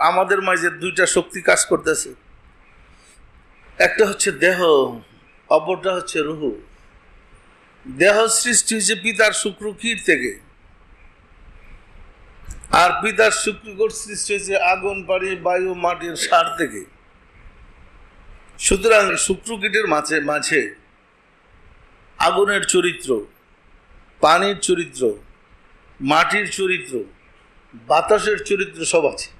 আমাদের মাঝে দুইটা শক্তি কাজ করতেছে। একটা হচ্ছে দেহ, অপরটা হচ্ছে রুহু। দেহ সৃষ্টি হয়েছে পিতার শুক্র শুক্রকীট থেকে। আর পিতার শুক্রকোট সৃষ্টি হয়েছে আগুন, পানি, বায়ু, মাটির সার থেকে। সুতরাং শুক্রকীটের মাঝে মাঝে আগুনের চরিত্র, পানির চরিত্র, মাটির চরিত্র, বাতাসের চরিত্র সব আছে।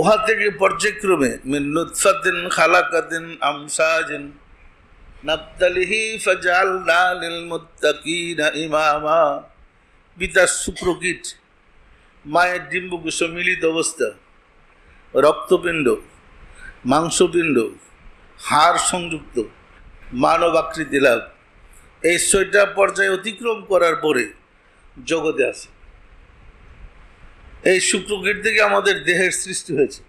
উহা থেকে পর্যায়ক্রমে মিন নুতফাতিন খালাকাতিন আমসাজিন। নাবতালিহি ফাজআলনা লিল মুত্তাকিনা ইমামা। পিতার শুক্রকীট মায়ের ডিম্বকুশ মিলিত অবস্থা। রক্তপিণ্ড, মাংসপিণ্ড, হাড় সংযুক্ত, মানব আকৃতি লাভ। এই ছয়টা পর্যায়ে অতিক্রম করার পরে জগতে আসে এই শুক্রকীট থেকে আমাদের দেহের সৃষ্টি হয়েছে।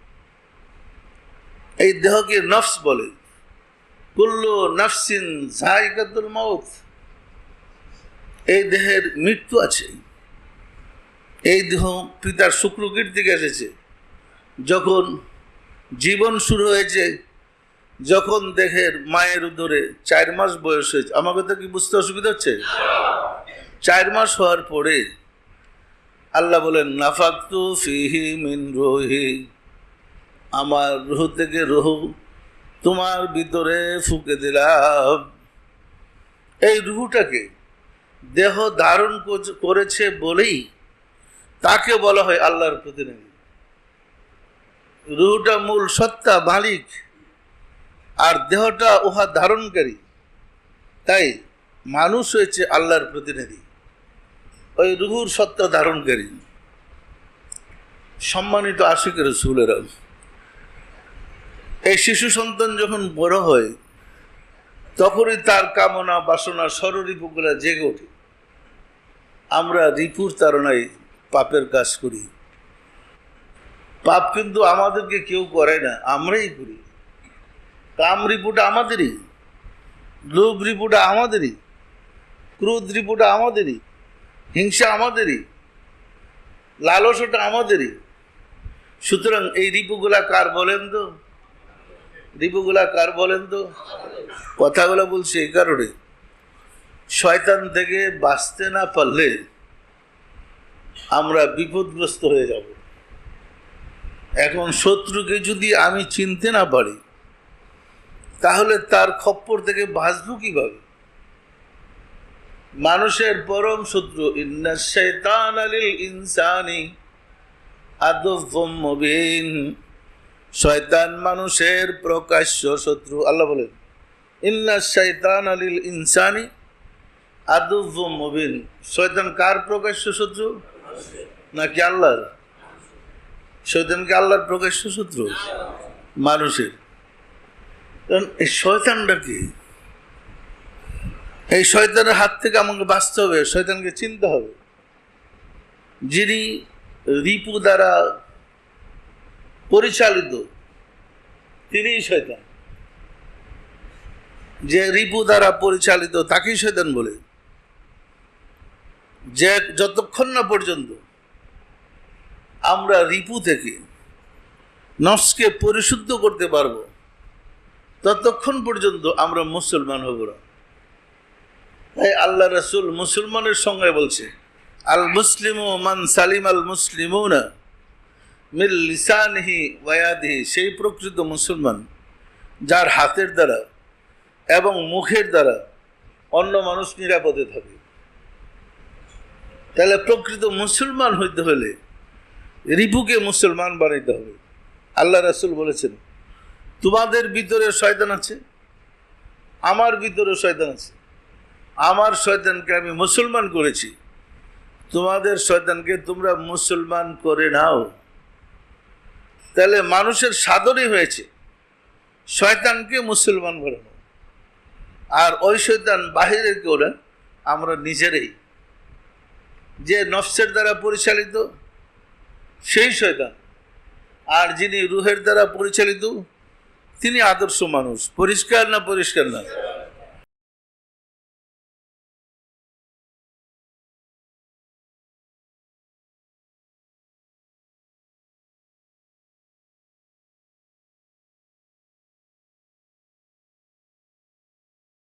এই দেহকে নফস বলে। কুল্লু নফসিন জায়গাতুল মৌত এই দেহের মৃত্যু আছে। এই দেহ পিতার শুক্রকীট থেকে এসেছে। যখন জীবন শুরু হয়েছে, যখন দেহের মায়ের উদরে চার মাস বয়স হয়েছে। আমাকে তো কি বুঝতে অসুবিধা হচ্ছে? চার মাস হওয়ার পরে আল্লাহ বলেন, নাফাকতু ফিহি মিন রোহি। আমার রুহ থেকে রুহ তোমার ভিতরে ফুকে দিলাম। এই রুহুটাকে দেহ ধারণ কর- করেছে বলেই তাকে বলা হয় আল্লাহর প্রতিনিধি। রুহুটা মূল সত্তা, মালিক, আর দেহটা উহা ধারণকারী। তাই মানুষ হয়েছে আল্লাহর প্রতিনিধি। ওই রুহুর সত্তা ধারণকারী সম্মানিত আশিকের রসুলেরা এই শিশু সন্তান যখন বড় হয়, তখনই তার কামনা, বাসনা স্বররিপুগুলা জেগে ওঠে। আমরা রিপুর তারণায় পাপের কাজ করি। পাপ কিন্তু আমাদেরকে কেউ করে না, আমরাই করি। কাম রিপুটা আমাদেরই, লোভ রিপুটা আমাদেরই, ক্রোধ রিপুটা আমাদেরই। হিংসা আমাদেরই, লালসটা আমাদেরই। সুতরাং এই রিপুগুলা কার বলেন তো? রিপুগুলা কার বলেন তো? কথাগুলো বলছি এই কারণে। শয়তান থেকে বাঁচতে না পারলে আমরা বিপদগ্রস্ত হয়ে যাব। এখন শত্রুকে যদি আমি চিনতে না পারি, তাহলে তার খপ্পর থেকে বাঁচবো কীভাবে? মানুষের পরম শত্রু শৈতান শয়তান মানুষের প্রকাশ্য শত্রু, আল্লাহ বলেন, ইন্না শৈতান আলিল ইনসানি আদুফুম মুবিন শয়তান কার প্রকাশ্য শত্রু? নাকি আল্লাহর? শয়তান কি আল্লাহর প্রকাশ্য শত্রু? মানুষের। কারণ এই শয়তানটা কি? এই শয়তানের হাত থেকে আমাকে বাঁচতে হবে, শয়তানকে চিনতে হবে। যিনি রিপু দ্বারা পরিচালিত, তিনিই শয়তান। যে রিপু দ্বারা পরিচালিত, তাকেই শয়তান বলে। যে যতক্ষণ না পর্যন্ত আমরা রিপু থেকে নফসকে পরিশুদ্ধ করতে পারব, ততক্ষণ পর্যন্ত আমরা মুসলমান হব না। তাই আল্লাহ রসুল মুসলমানের সঙ্গে বলছে, আল মুসলিম মান সালিম আল মুসলিমুনা মিল ওয়াদিহি সেই প্রকৃত মুসলমান যার হাতের দ্বারা এবং মুখের দ্বারা অন্য মানুষ নিরাপদে থাকে। তাহলে প্রকৃত মুসলমান হইতে হলে রিপুকে মুসলমান বানাইতে হবে। আল্লাহ রাসুল বলেছেন, তোমাদের ভিতরে শয়তান আছে, আমার ভিতরে শয়তান আছে। আমার শয়তানকে আমি মুসলমান করেছি। তোমাদের শয়তানকে তোমরা মুসলমান করে নাও। তাহলে মানুষের সাদরই হয়েছে। শয়তানকে মুসলমান বানানো আর ওই শয়তান বাহিরে কেউ না আমরা নিজেরাই। যে নফসের দ্বারা পরিচালিত, সেই শয়তান। আর যিনি রুহের দ্বারা পরিচালিত, তিনি আদর্শ মানুষ। পরিষ্কার না পরিষ্কার না?